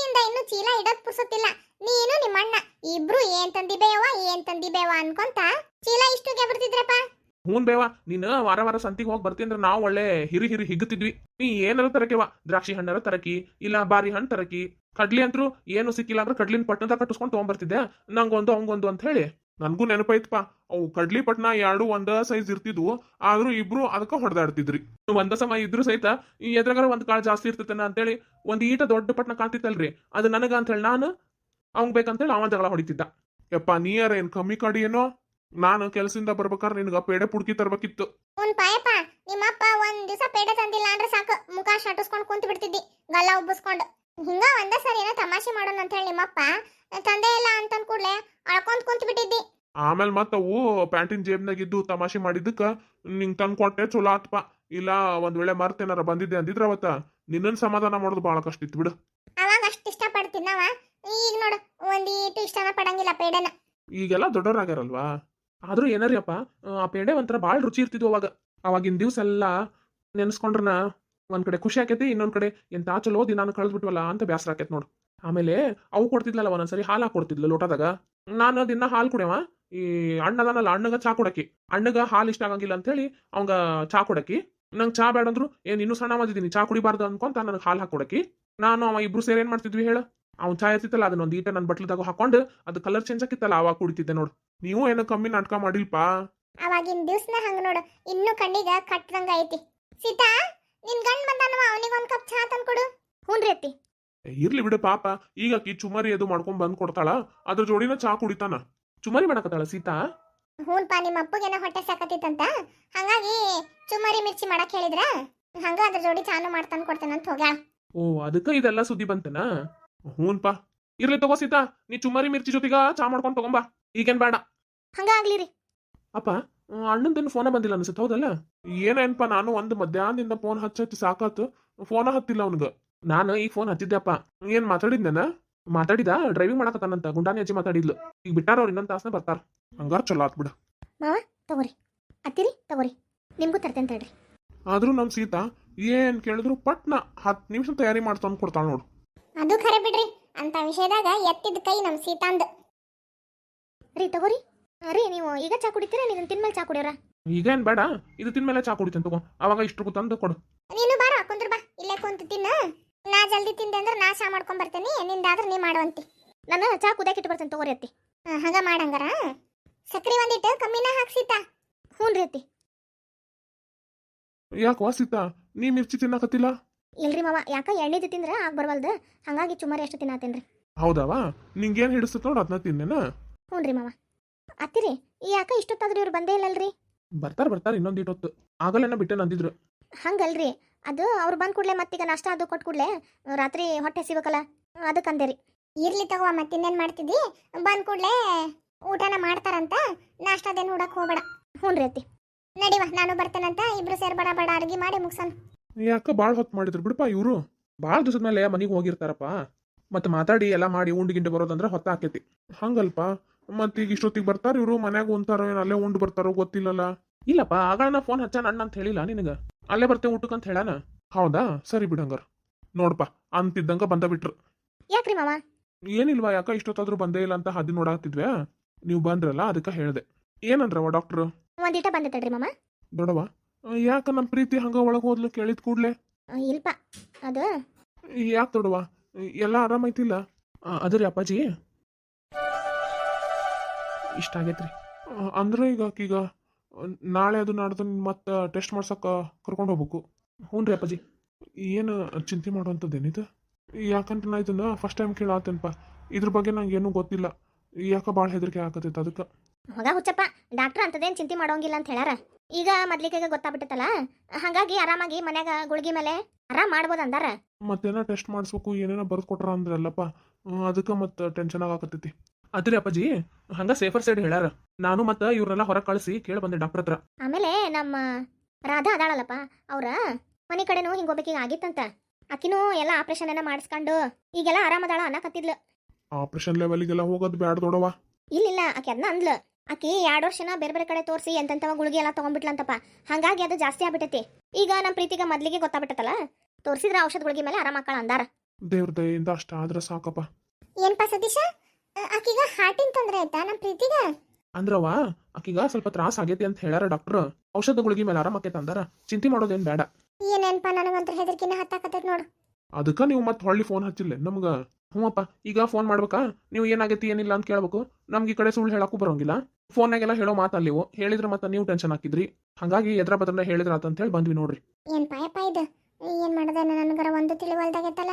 ಇನ್ನು ಚೀಲ ಇಡೋದ್ ಪುರ್ಸುತ್ತಿಲ್ಲ ನೀನು ನಿಮ್ಮ ಅಣ್ಣ. ಇಬ್ರು ಏನ್ ತಂದಿಬೇವ ಏನ್ ತಂದಿಬೇವ ಅನ್ಕೊಂತ ಚೀಲ ಇಷ್ಟುಗೆ ಬಿಡ್ತಿದ್ರಪ್ಪ ಹೂನ್ ಬೇವ ನೀನ್ ವಾರ ವಾರ ಸಂತಿಗೆ ಹೋಗಿ ಬರ್ತಿ ಅಂದ್ರೆ ನಾವು ಒಳ್ಳೆ ಹಿರಿ ಹಿರಿ ಹಿಗ್ತಿದ್ವಿ. ನೀ ಏನಾರ ತರಕೆವ ದ್ರಾಕ್ಷಿ ಹಣ್ಣಾರ ತರಕಿ, ಇಲ್ಲ ಬಾರಿ ಹಣ್ಣು ತರಕಿ. ಕಡ್ಲಿ ಅಂತೂ ಏನು ಸಿಕ್ಕಿಲ್ಲ ಅಂದ್ರೆ ಕಡ್ಲಿನ ಪಟ್ಟಣದಾಗ ಕಟ್ಟಿಸ್ಕೊಂಡು ತೊಗೊಂಬರ್ತಿದ್ದೆ. ನಂಗೊಂದು, ಅವಂಗೊಂದು ಅಂತ ಹೇಳಿ. ನನ್ಗೂ ನೆನಪೈತಪ್ಪ ಅವು ಕಡ್ಲಿ ಪಟ್ನ ಎರಡು ಒಂದ ಸೈಜ್ ಇರ್ತಿದ್ವು. ಆದ್ರೂ ಇಬ್ರು ಅದಕ್ಕ ಹೊಡೆದಾಡ್ತಿದ್ರಿ. ಒಂದ ಸಮ ಇದ್ರು ಸಹಿತ ಈ ಎದ್ರಾಗಾರ ಒಂದ್ ಕಾಳು ಜಾಸ್ತಿ ಇರ್ತೈತನ ಅಂತೇಳಿ ಒಂದ್ ಈಟ ದೊಡ್ಡ ಪಟ್ನ ಕಾಣ್ತಿತ್ತಲ್ರಿ. ಅದು ನನಗ ಅಂತ ಹೇಳಿ ನಾನು ಅವಂಗ್ ಬೇಕಂತೇಳಿ ಅವನ ಜಗಳ ಹೊಡಿತಿದ್ದ. ಯಪ್ಪ ನೀಯರ್ ಏನ್ ಕಮ್ಮಿ ಕಡಿ ಏನೋ? ನಾನು ಕೆಲ್ಸಿಂದ ಬರ್ಬೇಕಾದ್ರೆ ನಿನಗ ಪೇಡೆ ಪುಡ್ಕಿ ತರ್ಬೇಕಿತ್ತು. ಪಾಯಪ್ಪ ನಿಮ್ಮಪ್ಪ ಒಂದ್ ದಿವಸ ಪೇಡೆ ತಂದಿಲ್ಲ ಅಂದ್ರೆ ಸಾಕು. ಮುಖ ಶಟಸ್ಕೊಂಡ್ ಕುಂತ ಬಿಡ್ತಿದ್ದಿ ಗಲ್ಲ ಉಬ್ಬಿಸ್ಕೊಂಡು. ಹಿಂಗ ಒಂದ ಸರಿ ಏನೋ ತಮಾಷೆ ಮಾಡೋಣ ಅಂತ ಹೇಳಿ ನಿಮ್ಮಪ್ಪ. ತಂದೆ ಇಲ್ಲ ಅಂತಂದ್ ಕೂಡ್ಲೆ ಅಳ್ಕೊಂತ ಕುಂತ ಬಿಟ್ಟಿದ್ದಿ ಆಮೇಲೆ ಮತ್ತ ಅವು ಪ್ಯಾಂಟಿನ ಜೇಬ್ನಾಗಿದ್ದು ತಮಾಷೆ ಮಾಡಿದ್ದಕ್ಕ ನಿಂಗ್ ತಂದ್ ಕೊಟ್ಟೆ ಚಲೋ ಆತ್ಪ. ಇಲ್ಲ ಒಂದ್ ವೇಳೆ ಮರ್ತೇನಾರ ಬಂದಿದ್ದೆ ಅಂದಿದ್ರ ಅವತ್ತ ನಿನ್ನನ್ ಸಮಾಧಾನ ಮಾಡೋದು ಬಹಳ ಕಷ್ಟ ಇತ್ತು ಬಿಡು. ಅವಾಗ ಅಷ್ಟ್ ಇಷ್ಟ ಪಡ್ತಿದ್ನವ ಈಗ ನೋಡು ಒಂದೀಟು ಇಷ್ಟನ ಪಡಂಗಿಲ್ಲ ಪೇಡನ. ಈಗೆಲ್ಲ ದೊಡ್ಡವರಾಗ್ಯಾರಲ್ವಾ ಆದ್ರೂ ಏನಾರಿಯಪ್ಪ ಆ ಪೇಡೆ ಒಂಥರ ಭಾಳ ರುಚಿ ಇರ್ತಿದ್ವು ಅವಾಗ. ಅವಾಗಿನ ದಿವ್ಸ ಎಲ್ಲ ನೆನ್ಸ್ಕೊಂಡ್ರನ ಒಂದ್ ಕಡೆ ಖುಷಿ ಆಕೈತಿ, ಇನ್ನೊಂದ್ ಕಡೆ ಎಂತ ಚಲೋ ದಿನಾನು ಕಳೆದ್ಬಿಟ್ವಲ್ಲ ಅಂತ ಬೇಸರ ಆಕೈತಿ ನೋಡು. ಆಮೇಲೆ ಅವು ಕೊಡ್ತಿದ್ಲಲ್ಲ ಒಂದೊಂದ್ಸರಿ ಹಾಲು ಕೊಡ್ತಿದ್ಲು ಲೋಟದಾಗ. ನಾನು ದಿನ ಹಾಲು ಕುಡಿಯವ, ಈ ಅಣ್ಣದಾನಲ್ಲ ಅಣ್ಣಗ ಚಾ ಕೊಡಕಿ. ಅಣ್ಣಗ ಹಾಲು ಇಷ್ಟ ಆಗಂಗಿಲ್ಲ ಅಂತ ಹೇಳಿ ಅವಂಗ ಚಾ ಕೊಡಕಿ. ನಂಗೆ ಚಾ ಬೇಡ ಅಂದ್ರು ಏನ್ ಇನ್ನೂ ಸಣ್ಣ ಮಾಡಿದೀನಿ ಚಾ ಕುಡಿಬಾರ್ದು ಅನ್ಕೊಂತ ನನಗೆ ಹಾಲು ಹಾಕೊಡಕಿ ನಾನು ಅವ ಇಬ್ರು ಸೇರಿ ಏನ್ ಮಾಡ್ತಿದ್ವಿ ಹೇಳ. ಅವ್ನ್ ಚಾ ಇರ್ತಿತ್ತಲ್ಲ ಅದನ್ನೊಂದು ಈಟ ನನ್ನ ಬಟ್ಲದಾಗ ಹಾಕೊಂಡು ಅದು ಕಲರ್ ಚೇಂಜ್ ಆಕಿತ್ತಲ್ಲ, ಅವಾಗ ಕುಡಿತಿದ್ದೆ ನೋಡು. ನೀವು ಏನೋ ಕಮ್ಮಿ ನಾಟಕ ಮಾಡಿಲ್ಪಾ? ಅವಾಗಿನ ದಿವ್ಸನ ಹಂಗ ನೋಡು, ಇನ್ನು ಕಣ್ಣಿಗ ಕಟ್ಟದಂಗ ಐತಿ. ಸೀತಾ? ನಿನ್ ಗಂಡ್ ಬಂದಾನವ ಅವನಿಗೊಂದ್ ಕಪ್ ಚಾ ತಂದ್ಕೊಡು. ಹ್ಞೂನ್ರಿ ಅತ್ತಿ. ಇರ್ಲಿ ಬಿಡು ಪಾಪ. ಈಗ ಅಕ್ಕಿ ಚುಮರಿ ಅದು ಮಾಡ್ಕೊಂಡ್ ಬಂದ್ ಕೊಡ್ತಾಳ. ಅದ್ರ ಜೋಡಿನ ಚಾ ಕುಡಿತಾನ. ಚುಮರಿ ಮಾಡಕತ್ತಾಳ ಸೀತಾ? ಹ್ಞೂನ್ಪ ನಿಮ್ಮ ಅಪ್ಪಗೆನ ಹೊಟ್ಟೆ ಸಾಕತ್ತಿತ್ತಂತ? ಹಂಗಾಗಿ ಚುಮರಿ ಮಿರ್ಚಿ ಮಾಡಕ್ ಹೇಳಿದ್ರ? ಹಂಗ ಅದ್ರ ಜೋಡಿ ಚಾನು ಮಾಡ್ತಾನೆ ಕೊಡ್ತೇನಂತ ಹೋಗ್ಯಾಳ. ಓ ಅದಕ್ಕ ಇದೆಲ್ಲ ಸುದ್ದಿ ಬಂತನ? ಹ್ಞೂನ್ಪಾ ಇರ್ಲಿ ತಗೋ ಸೀತಾ. ನೀ ಚುಮರಿ ಮಿರ್ಚಿ ಜೊತೆಗ ಚಾ ಮಾಡ್ಕೊಂಡ್ ತಗೊಂಬಾ. ಈಗೇನ್ ಬೇಡ. ಹಂಗಾಗ್ಲಿ ರೀ. ಅಪ್ಪ ಅಣ್ಣಂದೇನು ಫೋನ ಬಂದಿಲ್ಲ ಅನ್ಸುತ್ತೆ ಹೌದಲ್ಲ? ಏನೇನಪ್ಪ ನಾನು ಒಂದು ಮಧ್ಯಾಹ್ನದಿಂದ ಫೋನ್ ಹಚ್ಚಿ ಹಚ್ಚಿ ಸಾಕಾತು ಫೋನ ಹತ್ತಿಲ್ಲ ಅವನಿಗೆ. ನಾನು ಈಗ ಫೋನ್ ಹಚ್ಚಿದ್ದೆಪ್ಪ ಏನ್ ಮಾತಾಡಿದ್ನೇನ? ಮಾತಾಡಿದ? ಡ್ರೈವಿಂಗ್ ಮಾಡಕತ್ತಾನಂತ. ಗುಂಡಾನಿ ಅಜ್ಜಿ ಮಾತಾಡಿದ್ಲು. ಈಗ ಬಿಟ್ಟಾರ ಅವ್ರು ಇನ್ನೊಂದು ತಾಸನ ಬರ್ತಾರ. ಹಂಗಾರ ಚಲೋ ಆತ್ ಬಿಡ. ತಗೋರಿ. ಅತ್ತಿರಿ ತಗೋರಿ. ನಿಮ್ಗೂ ತರ್ತೇನೆ ತಡ್ರಿ. ಆದ್ರೂ ನಮ್ ಸೀತಾ ಏನ್ ಕೇಳಿದ್ರು ಪಟ್ನ ಹತ್ತು ನಿಮಿಷ ತಯಾರಿ ಮಾಡ್ತಾನ್ ಕೊಡ್ತಾಳ ನೋಡು. ಅದು ಖರೆ ಬಿಡ್ರಿ. ಅಂತ ವಿಷಯದಾಗ ಎತ್ತಿದ ಕೈ ನಮ್ ಸೀತಾಂದ್. ರೀ ತಗೋರಿ. ರೀ ನೀವು ಈಗ ಚಾ ಕುಡಿತೀರಾ ನೀನು ತಿನ್ಮೇಲೆ ಚಾ ಕುಡಿಯೋರ? ಈಗ ಏನ್ ಬೇಡ ಇದು ತಿನ್ಮೇಲೆ ಚಾ ಕುಡಿತೀನಿ ತಗೋ. ಅವಾಗ ಇಷ್ಟು ತಂದು ಕೊಡು. ನೀನು ಬಾರ ಕುಂದ್ರ ಬಾ. ಇಲ್ಲೇ ಕುಂತು ತಿನ್ನ. ನಾ ಜಲ್ದಿ ತಿಂದೆ ಅಂದ್ರೆ ನಾ ಚಾ ಮಾಡ್ಕೊಂಡ್ ಬರ್ತೇನೆ. ನಿಂದಾದ್ರೆ ನೀ ಮಾಡುವಂತಿ ನಾನು ಚಾ ಕುದಾಕಿಟ್ಟು ಬರ್ತೇನೆ ತಗೋರಿ ಅತ್ತಿ. ಹಂಗ ಮಾಡಂಗಾರ ಸಕ್ರಿ ಒಂದಿಟ್ಟು ಕಮ್ಮಿನ ಹಾಕ್ಸಿತ ಹ್ಞೂ ರೀ ಅತ್ತಿ. ಯಾಕೆ ವಾಸಿತಾ ನೀ ಮಿರ್ಚಿ ತಿನ್ನಕತ್ತಿಲ್ಲ? ಇಲ್ರಿ ಮಾವ ಯಾಕ ಎಣ್ಣೆದು ತಿಂದ್ರೆ ಆಗ ಬರವಲ್ದು. ಹಂಗಾಗಿ ಚುಮಾರಿ ಎಷ್ಟು ತಿನ್ನತ್ತೇನ್ರಿ ಹೌದಾವಾ ನಿಂಗೇನು ಹಿಡಿಸ್ತದ ನೋಡು ಅದನ್ನ ತಿನ್ನೇನ? ಹ್ಞೂ ರೀ ಮಾವ. ಅತ್ತಿರಿ ಯಾಕ ಇಷ್ಟೊತ್ತಾದ್ರೂ ಇವ್ರು ಬಂದೇ ಇಲ್ಲಲ್ರಿ? ಬರ್ತಾರ ಬರ್ತಾರ ಇನ್ನೊಂದು ಇಟ್ಟೊತ್ತು ಆಗಲೇನ ಬಿಟ್ಟೆ ನಂದಿದ್ರು. ಹಂಗಲ್ರಿ ಅದು ಅವ್ರು ಬಂದ್ ಕೂಡ್ಲೆ ಮತ್ತೀಗ ನಾಷ್ಟ ಅದು ಕೊಟ್ಟು ಕೂಡ್ಲೆ ರಾತ್ರಿ ಹೊಟ್ಟೆ ಸಿಗಬೇಕಲ್ಲ ಅದಕ್ಕೆ ಅಂದೆ ರೀ ಇರ್ಲಿ ತಗೋ ಮತ್ತಿನ್ನೇನ್ ಮಾಡ್ತಿದ್ದಿ? ಬಂದ್ ಕೂಡ್ಲೆ ಊಟನ ಮಾಡ್ತಾರಂತ ನಾಷ್ಟದೇನು ಹುಡಕ್ ಹೋಗ್ಬೇಡ. ಹ್ಞೂ ರೀ ಅತ್ತಿ. ನಡಿವ ನಾನು ಬರ್ತೇನಂತ ಇಬ್ರು ಸೇರ್ ಬಡ ಬಡ ಅಡ್ಗೆ ಮಾಡಿ ಮುಗ್ಸನ್ ಯಾಕ ಭಾಳ ಹೊತ್ತು ಮಾಡಿದ್ರು ಬಿಡಪ್ಪ ಇವರು. ಭಾಳ ದಿವಸದ ಮೇಲೆ ಮನೆಗೆ ಹೋಗಿರ್ತಾರಪ್ಪ. ಮತ್ತೆ ಮಾತಾಡಿ ಎಲ್ಲ ಮಾಡಿ ಉಂಡು ಗಿಂಡಿ ಬರೋದಂದ್ರೆ ಹೊತ್ತ ಆಕೈತಿ ಹಂಗಲ್ಪ? ಮತ್ತೆ ಈಗ ಇಷ್ಟೊತ್ತಿಗೆ ಬರ್ತಾರ ಇವರು ಮನ್ಯಾಗ ಉಂತಾರೋ ಏನು ಅಲ್ಲೇ ಉಂಡು ಬರ್ತಾರೋ ಗೊತ್ತಿಲ್ಲಲ್ಲ ಇಲ್ಲಪ್ಪ ಆಗಳನ್ನ ಫೋನ್ ಹಚ್ಚಾನ ಅಣ್ಣ ಅಂತ ಹೇಳಿಲ್ಲ ನಿನಗ? ಅಲ್ಲೇ ಬರ್ತೇವೆ ಊಟಕ್ಕೆ ಅಂತ ಹೇಳಾನ? ಹೌದಾ? ಸರಿ ಬಿಡಂಗಾರ ನೋಡಪ್ಪ ಅಂತಿದ್ದಂಗ ಬಂದ ಬಿಟ್ರು. ಯಾಕ್ರಿ ಮಾವ? ಏನಿಲ್ವಾ ಯಾಕ ಇಷ್ಟೊತ್ತಾದ್ರೂ ಬಂದೇ ಇಲ್ಲ ಅಂತ ಹದಿ ನೋಡಾತಿದ್ವ್ಯಾ ನೀವು ಬಂದ್ರಲ್ಲ ಅದಕ್ಕೆ ಹೇಳ್ದೆ. ಏನಂದ್ರವ ಡಾಕ್ಟ್ರು? ಒಂದಿಟ ಬಂದೆ ತಡ್ರಿ ಮಾಮ ದೊಡವ ಯಾಕ ನಮ್ಮ ಪ್ರೀತಿ ಹಂಗ ಒಳಗೆ ಹೋದ್ಲು ಕೇಳಿದ ಕೂಡ್ಲೆ? ಇಲ್ಪ. ಅದು? ಯಾಕೆ ದೊಡವ ಎಲ್ಲ ಆರಾಮೈತಿಲ್ಲ ಅದ್ರಿ ಅಪ್ಪಾಜಿ. ಇಷ್ಟ ಆಗೈತೆ ರೀ ಅಂದ್ರೆ ಈಗ ಈಗ ನಾಳೆ ಅದು ನಾಡ್ದು ಮತ್ತೆ ಟೆಸ್ಟ್ ಮಾಡ್ಸಕ್ಕ ಕರ್ಕೊಂಡು ಹೋಗ್ಬೇಕು. ಹ್ಞೂ ರೀ ಅಪ್ಪಾಜಿ. ಏನು ಚಿಂತೆ ಮಾಡುವಂಥದ್ದೇನಿದು ಯಾಕಂತ ನಾ ಇದನ್ನ ಫಸ್ಟ್ ಟೈಮ್ ಕೇಳತ್ತೇನಪ್ಪ ಇದ್ರ ಬಗ್ಗೆ ನಂಗೆ ಏನೂ ಗೊತ್ತಿಲ್ಲ. ಯಾಕೆ ಭಾಳ ಹೆದರಿಕೆ ಆಗತ್ತೈತೆ ಅದಕ್ಕೆ. ಹೋಗ ಹುಚ್ಚಪ್ಪ ಡಾಕ್ಟ್ರ್ ಅಂತದೇನ್ ಚಿಂತೆ ಮಾಡೋಂಗಿಲ್ಲ ಅಂತ ಹೇಳಾರ ಈಗ ಮೊದ್ಲಿಗೆ ಗೊತ್ತಾಗ್ಬಿಟ್ಟತಲ್ಲ ಹಾಗಾಗಿ ಆರಾಮಾಗಿ ಮನ್ಯಾಗ ಗುಳಿಗೆ ಮೇಲೆ ಆರಾಮ್ ಮಾಡ್ಬೋದು ಅಂದಾರ. ಮತ್ತೇನೋ ಟೆಸ್ಟ್ ಮಾಡಿಸ್ಬೇಕು ಏನೇನೋ ಬರ್ದು ಕೊಟ್ರ ಅಂದ್ರಲ್ಲಪ್ಪ. ಅದಕ್ಕೆ ಮತ್ತೆ ಟೆನ್ಷನ್ ಆಗಾಕತ್ತೈತಿ ಅದ್ರಿ ಅಪ್ಪಾಜಿ ಹಂಗ ಸೇಫರ್ ಸೈಡ್ ಹೇಳ್ಯಾರ. ನಾನು ಮತ್ತೆ ಇವ್ರನ್ನೆಲ್ಲ ಹೊರಗೆ ಕಳಿಸಿ ಕೇಳಿ ಬಂದೆ ಡಾಕ್ಟರ್ ಹತ್ರ. ಆಮೇಲೆ ನಮ್ಮ ರಾಧಾ ಅದಾಳಲ್ಲಪ್ಪ ಅವ್ರ ಮನೆ ಕಡೆನೂ ಹಿಂಗ್ ಹೋಗ್ಬೇಕೀಗ ಆಗಿತ್ತಂತ. ಆಕಿನೂ ಎಲ್ಲ ಆಪರೇಷನ್ ಏನ ಮಾಡಿಸ್ಕೊಂಡು ಈಗೆಲ್ಲ ಆರಾಮದಾಳ ಅನ್ನಕತ್ತಿದ್ಲು. ಆಪರೇಷನ್ ಲೆವೆಲ್ಗೆಲ್ಲ ಹೋಗೋದು ಬ್ಯಾಡ ದೊಡವ ಇಲ್ಲಿಲ್ಲ ಆಕೆ ಅದನ್ನ ಅಂದ್ಲು. ಆಕಿ ಎರಡು ವರ್ಷನ ಬೇರೆ ಬೇರೆ ಕಡೆ ತೋರಿಸಿ ಎಂತೆಂತವ ಗುಳಿಗೆ ಎಲ್ಲ ತಗೊಂಡ್ಬಿಟ್ಲಂತಪ್ಪ ಹಂಗಾಗಿ ಅದು ಜಾಸ್ತಿ ಆಗ್ಬಿಟ್ಟೈತಿ. ಈಗ ನಮ್ಮ ಪ್ರೀತಿಗ ಮೊದ್ಲಿಗೆ ಗೊತ್ತಾಗ್ಬಿಟ್ಟತಲ್ಲ ತೋರಿಸಿದ್ರ ಔಷಧ ಗುಳಿಗೆ ಮೇಲೆ ಆರಾಮ ಆಕಳ ಅಂದಾರ. ದೇವ್ರ ದಯಿಂದ ಅಷ್ಟ ಆದ್ರೆ ಸಾಕಪ್ಪ. ಏನ್ಪಾ ಸತೀಶ? ಆಕಿಗ ಹಾರ್ಟಿನ್ ತೊಂದರೆ ಆಯ್ತಾ? ನಮ್ ಪ್ರೀತಿಗ? ಅಂದ್ರವ ಆಕಿಗ ಸ್ವಲ್ಪ ತ್ರಾಸ ಆಗೈತಿ ಅಂತ ಹೇಳಾರ ಡಾಕ್ಟರ್ ಔಷಧ ಗುಳಿಗೆ ಮೇಲೆ ಆರಾಮ ತಂದಾರ. ಅಂದಾರ ಚಿಂತೆ ಮಾಡೋದೇನ್ ಬೇಡ. ಏನೇನ್ಪ ನನಗಂತ್ರ ಹೆದರ್ಕಿನ ಹತ್ತಾಕತ್ತೈತಿ ನೋಡು. ಅದಕ್ಕ ನೀವು ಮತ್ತೆ ಹೊಳ್ಳಿ ಫೋನ್ ಹಚ್ಚಿಲ್ಲ ನಮ್ಗ. ಹ್ಞೂಪ್ಪ ಈಗ ಫೋನ್ ಮಾಡ್ಬೇಕಾ? ನೀವು ಏನಾಗೈತಿ ಏನಿಲ್ಲ ಅಂತ ಕೇಳ್ಬೇಕು. ನಮ್ಗೆ ಈ ಕಡೆ ಸುಳ್ಳು ಹೇಳಕ್ಕೂ ಬರೋಂಗಿಲ್ಲ. ಫೋನ್ನಾಗೆಲ್ಲ ಹೇಳೋ ಮಾತಲ್ಲಿವು. ಹೇಳಿದ್ರೆ ಮತ್ತೆ ನೀವು ಟೆನ್ಷನ್ ಹಾಕಿದ್ರಿ. ಹಂಗಾಗಿ ಎದ್ರ ಬದ್ರ ಹೇಳಿದ್ರ ಅಂತ ಹೇಳಿ ಬಂದ್ವಿ ನೋಡ್ರಿ. ಏನ್ ಪಾಯಪ್ಪ ಇದು? ಏನ್ ಮಾಡದ? ನನಗರ ಒಂದು ತಿಳಿವಲ್ದಾಗೈತಲ್ಲ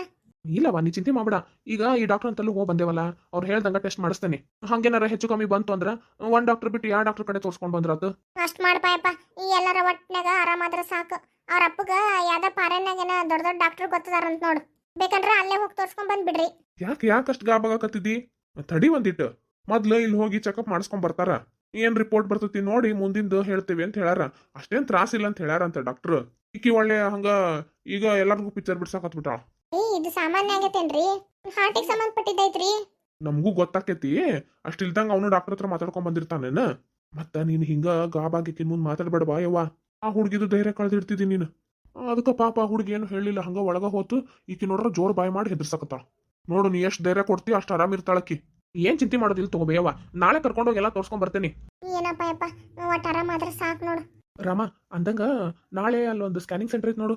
ಇಲ್ಲವಾ ನೀ ಚಿಂತೆ ಮಾಡ್ಬೇಡ. ಈಗ ಈ ಡಾಕ್ಟರ್ ಅಂತಲ್ಲೂ ಹೋಗಿ ಬಂದೇವಲ್ಲ ಅವ್ರು ಹೇಳ್ದಂಗ ಟೆಸ್ಟ್ ಮಾಡಿಸ್ತೇನೆ. ಹಂಗೇನಾರ ಹೆಚ್ಚು ಕಮ್ಮಿ ಬಂತು ಅಂದ್ರೆ ಒಂದ್ ಡಾಕ್ಟರ್ ಬಿಟ್ಟು ಯಾವ ಡಾಕ್ಟರ್ ಕಡೆ ತೋರ್ಸ್ಕೊಂಡ್ ಬಂದ್ರದ್ದು ಅಷ್ಟ್ ಮಾಡ್ಪಾಯಪ್ಪ ಈ ಎಲ್ಲರ ಒಟ್ನಾಗ ಆರಾಮಾದ್ರ ಸಾಕು. ಅವ್ರ ಅಪ್ಪಗ ಯಾವ್ದ ಪಾರನ್ಯಾಗೇನ ದೊಡ್ಡ ದೊಡ್ಡ ಡಾಕ್ಟರ್ ಗೊತ್ತದಾರಂತ ನೋಡು. ಬೇಕಂದ್ರ ಅಲ್ಲೇ ಹೋಗಿ ತೋರಿಸ್ಕೊಂಡ್ ಬಂದ್ಬಿಡ್ರಿ ಯಾಕೆ ಯಾಕೆ ಅಷ್ಟು ಗಾಬಾಗತ್ತಿದ್ದಿ ತಡಿ ಒಂದಿಟ್ಟು ಮೊದ್ಲು ಇಲ್ಲಿ ಹೋಗಿ ಚೆಕಪ್ ಮಾಡಿಸ್ಕೊಂಡ್ ಬರ್ತಾರ. ಏನ್ ರಿಪೋರ್ಟ್ ಬರ್ತೈತಿ ನೋಡಿ ಮುಂದಿಂದು ಹೇಳ್ತೀವಿ ಅಂತ ಹೇಳಾರ ಅಷ್ಟೇನ್ ತ್ರಾಸಿಲ್ಲ ಅಂತ ಹೇಳ್ಯಾರ ಅಂತ ಡಾಕ್ಟರ್ ಈಕಿ ಒಳ್ಳೆ ಹಂಗ ಈಗ ಎಲ್ಲರಿಗೂ ಪಿಕ್ಚರ್ ಬಿಡ್ಸಾಕತ್ಬಿಟ್ಟಾಳ ಏ ಇದು ಸಾಮಾನ್ಯ ಆಗೈತೇನ್ರಿ ಹಾರ್ಟಿಗೆ ಸಂಬಂಧಪಟ್ಟಿದ್ದೈತ್ರಿ. ನಮಗೂ ಗೊತ್ತಾಕೈತಿ. ಅಷ್ಟ್ ಇಲ್ದಂಗ ಅವನು ಡಾಕ್ಟರ್ ಹತ್ರ ಮಾತಾಡ್ಕೊಂಡ್ ಬಂದಿರ್ತಾನೇನ? ಮತ್ತ ನೀನ್ ಹಿಂಗ ಗಾಬಾಗಿಕ್ಕಿನ ಮುಂದ್ ಮಾತಾಡ್ಬೇಡವಾ ಯವ್ವ? ಆ ಹುಡುಗಿದು ಧೈರ್ಯ ಕಳ್ದಿಡ್ತಿದಿ ನೀನು. ಅದಕ್ಕ ಪಾಪ ಆ ಹುಡುಗಿ ಏನು ಹೇಳಿಲ್ಲ ಹಂಗ ಒಳಗ ಹೋತು ಈಕಿ ನೋಡ್ರ ಜೋರ್ ಬಾಯ್ ಮಾಡಿ ಹೆದರ್ಸಕತ್ತಾಳ. ನೋಡು ನೀ ಎಷ್ಟ್ ಧೈರ್ಯ ಕೊಡ್ತಿ ಅಷ್ಟ್ ಆರಾಮ್ ಇರ್ತಾಳಕ್ಕಿ ಏನ್ ಚಿಂತೆ ಮಾಡೋದಿಲ್ಲ ತಗೋಬೇಯವ್ವ ನಾಳೆ ಕರ್ಕೊಂಡೋಗಿ ಎಲ್ಲ ತೋರ್ಸ್ಕೊಂಡ್ ಬರ್ತೇನೆ. ಏನಪ್ಪ ಯಪ್ಪ ಒಟ್ಟು ಆರಾಮಾದ್ರೆ ಸಾಕು ನೋಡು. ರಾಮ ಅಂದಂಗ ನಾಳೆ ಅಲ್ಲೊಂದು ಸ್ಕ್ಯಾನಿಂಗ್ ಸೆಂಟರ್ ಐತ್ ನೋಡು.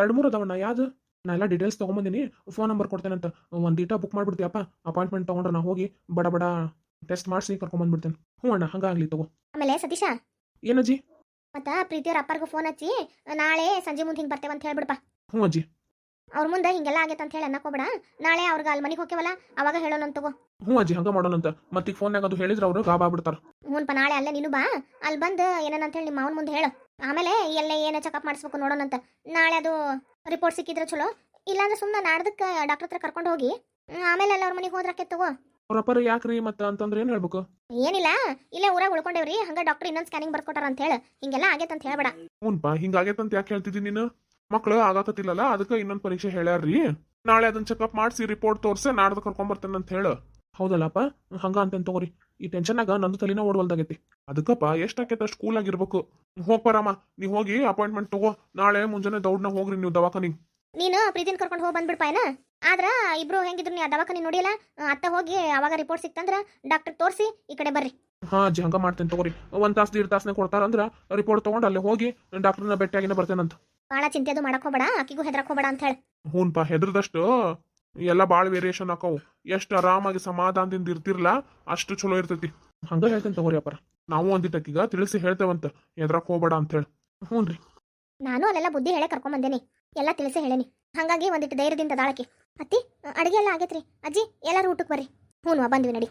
ಎರಡ್ ಮೂರು ಅದಾವಣ್ಣ ಯಾವ್ದು? ನಾ ಎಲ್ಲ ಡೀಟೇಲ್ಸ್ ತೊಗೊಂಬಂದಿನಿ. ಫೋನ್ ನಂಬರ್ ಕೊಡ್ತೇನಂತ. ಒಂದು ಡೀಟಾ ಬುಕ್ ಮಾಡ್ಬಿಡ್ತೀಯಪ್ಪ. ಅಪಾಯಿಂಟ್ಮೆಂಟ್ ತೊಗೊಂಡ್ರೆ ನಾ ಹೋಗಿ ಬಡ ಬಡ ಟೆಸ್ಟ್ ಮಾಡಿಸಿ ಕರ್ಕೊಂಬಂದ್ಬಿಡ್ತೇನೆ. ಹ್ಞೂ ಅಣ್ಣ ಹಂಗಾಗ್ಲಿ ತಗೋ. ಆಮೇಲೆ ಸತೀಶ? ಏನಜ್ಜಿ ಮತ್ತ ಪ್ರೀತಿಯವ್ರ ಅಪ್ಪರ್ಗೂ ಫೋನ್ ಹಚ್ಚಿ ನಾಳೆ ಸಂಜೆ ಮುಂದೆ ಹಿಂಗೆ ಬರ್ತೇವೆ ಅಂತ ಹೇಳ್ಬಿಡಪ್ಪ. ಹ್ಞೂ ಅಜ್ಜಿ. ಅವ್ರ ಮುಂದೆ ಹಿಂಗೆಲ್ಲ ಆಗೈತೆ ಅಂತ ಹೇಳಿ ಅನ್ನಕೋಬೇಡ ನಾಳೆ ಅವ್ರಿಗೆ ಅಲ್ಲಿ ಮನೆಗೆ ಹೋಗ್ಯವಲ್ಲ ಅವಾಗ ಹೇಳೋಣ ತಗೋ. ಹ್ಞೂ ಅಜ್ಜಿ ಹಂಗೆ ಮಾಡೋಣಂತ ಮತ್ತೆ ಈಗ ಫೋನ್ಯಾಗ ಅದು ಹೇಳಿದ್ರೆ ಅವರು ಗಾಬಾ ಬಿಡ್ತಾರೆ ಹ್ಞೂನ್ಪ ನಾಳೆ ಅಲ್ಲೇ ನೀನು ಬಾ. ಅಲ್ಲಿ ಬಂದು ಏನೇನಂತ ಹೇಳಿ ನಿಮ್ಮ ಅವನ ಮುಂದೆ ಹೇಳು. ಆಮೇಲೆ ಎಲ್ಲೇ ಏನೇ ಚೆಕಪ್ ಮಾಡಿಸ್ಬೇಕು ನೋಡೋಣಂತ ನಾಳೆ ಅದು ರಿಪೋರ್ಟ್ ಸಿಕ್ಕಿದ್ರೆ ಚಲೋ. ಇಲ್ಲಾಂದ್ರೆ ಸುಮ್ಮನೆ ನಾಡ್ದಕ್ಕೆ ಡಾಕ್ಟರ್ ಹತ್ರ ಕರ್ಕೊಂಡು ಹೋಗಿ ಆಮೇಲೆ ಎಲ್ಲ ಅವ್ರ ಮನೆಗೆ ಹೋದ್ರಕ್ಕೆ ತಗೋ. ಅವ್ರ ಅಪ್ಪರ ಯಾಕ್ರಿ ಮತ್ತೆ ಅಂತಂದ್ರೆ ಏನು ಹೇಳ್ಬೇಕು? ಏನಿಲ್ಲ ಇಲ್ಲೇ ಊರಾಗ ಉಳ್ಕೊಂಡೇವ್ರಿ ಹಂಗ ಡಾಕ್ಟರ್ ಇನ್ನೊಂದು ಸ್ಕ್ಯಾನಿಂಗ್ ಬರ್ಕೊಟ್ಟಾರ ಅಂತ ಹೇಳಿ. ಹಿಂಗೆಲ್ಲ ಆಗೈತೆ ಅಂತ ಹೇಳ್ಬೇಡ. ಹ್ಞೂನ್ಪ ಹಿಂಗಾಗೈತಂತ ಯಾಕೆ ಹೇಳ್ತಿದ್ದಿ ನೀನು? ಮಕ್ಳು ಆಗಾಕತ್ತಿಲ್ಲಲ್ಲ ಅದಕ್ಕೆ ಇನ್ನೊಂದು ಪರೀಕ್ಷೆ ಹೇಳ್ಯಾರ್ರಿ. ನಾಳೆ ಅದನ್ನ ಚೆಕಪ್ ಮಾಡಿಸಿ ರಿಪೋರ್ಟ್ ತೋರ್ಸೆ ನಾಡ್ದು ಕರ್ಕೊಂಬರ್ತೇನೆ ಅಂತ ಹೇಳು. ಹೌದಲ್ಲಪ್ಪ? ಹಂಗ ಅಂತೇನ್ ತಗೋರಿ. ಈ ಟೆನ್ಷನ್ನಾಗ ನಂದು ತಲೆನ ಓಡವಲ್ದಾಗೈತಿ. ಅದಕ್ಕಪ್ಪ ಎಷ್ಟಾಕೈತೆ ಅಷ್ಟು ಕೂಲ್ ಆಗಿರ್ಬೇಕು ಹೋಗ್ಬಾರಮ್ಮ ನೀ ಹೋಗಿ ಅಪಾಯಿಂಟ್ಮೆಂಟ್ ತಗೋ. ನಾಳೆ ಮುಂಜಾನೆ ದೌಡ್ನ ಹೋಗ್ರಿ ನೀವು ದವಾಖಾನಿಗೆ. ನೀನು ಪ್ರೀತಿನ ಕರ್ಕೊಂಡು ಹೋಗಿ ಬಂದ್ಬಿಡ್ಪಾಯನ ಆದ್ರ ಇಬ್ರು ಹೆಂಗಿದ್ರು ನೀ ಆ ದವಾಖಾನೆ ನೋಡಿಲ್ಲ ಅತ್ತ ಹೋಗಿ ಅವಾಗ ರಿಪೋರ್ಟ್ ಸಿಕ್ತಂದ್ರ ಡಾಕ್ಟರ್ ತೋರಿಸಿ ಈ ಕಡೆ ಬರ್ರಿ. ಹಾ ಜಿ ಹಂಗ ಮಾಡ್ತೇನೆ ತಗೋರಿ. ಒಂದ್ ತಾಸು ದೀಡ್ ಕೊಡ್ತಾರ ಕೊಡ್ತಾರಂದ್ರ ರಿಪೋರ್ಟ್ ತಗೊಂಡು ಅಲ್ಲಿ ಹೋಗಿ ಡಾಕ್ಟರ್ನ ಭೇಟಿಯಾಗಿನ ಬರ್ತೇನಂತ. ಭಾಳ ಚಿಂತೆ ಅದು ಮಾಡಕ್ ಹೋಗ್ಬೇಡ ಆಕಿಗೂ ಹೆದರಕ್ ಹೋಗ್ಬೇಡ ಅಂತ ಹೇಳಿ. ಹ್ಞೂನ್ಪ ಹೆದ್ರದಷ್ಟು ಎಲ್ಲ ಭಾಳ ವೇರಿಯೇಷನ್ ಹಾಕವು ಎಷ್ಟು ಆರಾಮಾಗಿ ಸಮಾಧಾನದಿಂದ ಇರ್ತಿರ್ಲ, ಅಷ್ಟು ಚಲೋ ಇರ್ತೈತಿ. ಹಂಗ ಹೇಳ್ತೇನೆ ತಗೋರಿ ಅಪ್ಪ ನಾವು ಒಂದಿಟ್ಟಕ್ಕೀಗ ತಿಳಿಸಿ ಹೇಳ್ತೇವಂತ. ಎದ್ರಾಕ್ ಹೋಗ್ಬೇಡ ಅಂತ ಹೇಳಿ ಹ್ಞೂ ರೀ ನಾನು ಅಲ್ಲೆಲ್ಲ ಬುದ್ಧಿ ಕರ್ಕೊಂಡ್ ಬಂದೇನಿ. ಎಲ್ಲ ತಿಳಿಸಿ ಹೇಳೇನಿ. ಹಂಗಾಗಿ ಒಂದಿಟ್ಟು ಧೈರ್ಯದಿಂದ ದಾಳಕ್ಕೆ ಅತ್ತಿ ಅಡಿಗೆ ಎಲ್ಲ ಆಗೈತ್ರಿ. ಅಜ್ಜಿ, ಎಲ್ಲರೂ ಊಟಕ್ಕೆ ಬರ್ರಿ. ಹ್ಞೂ ಬಂದ್ವಿ ನಡಿ.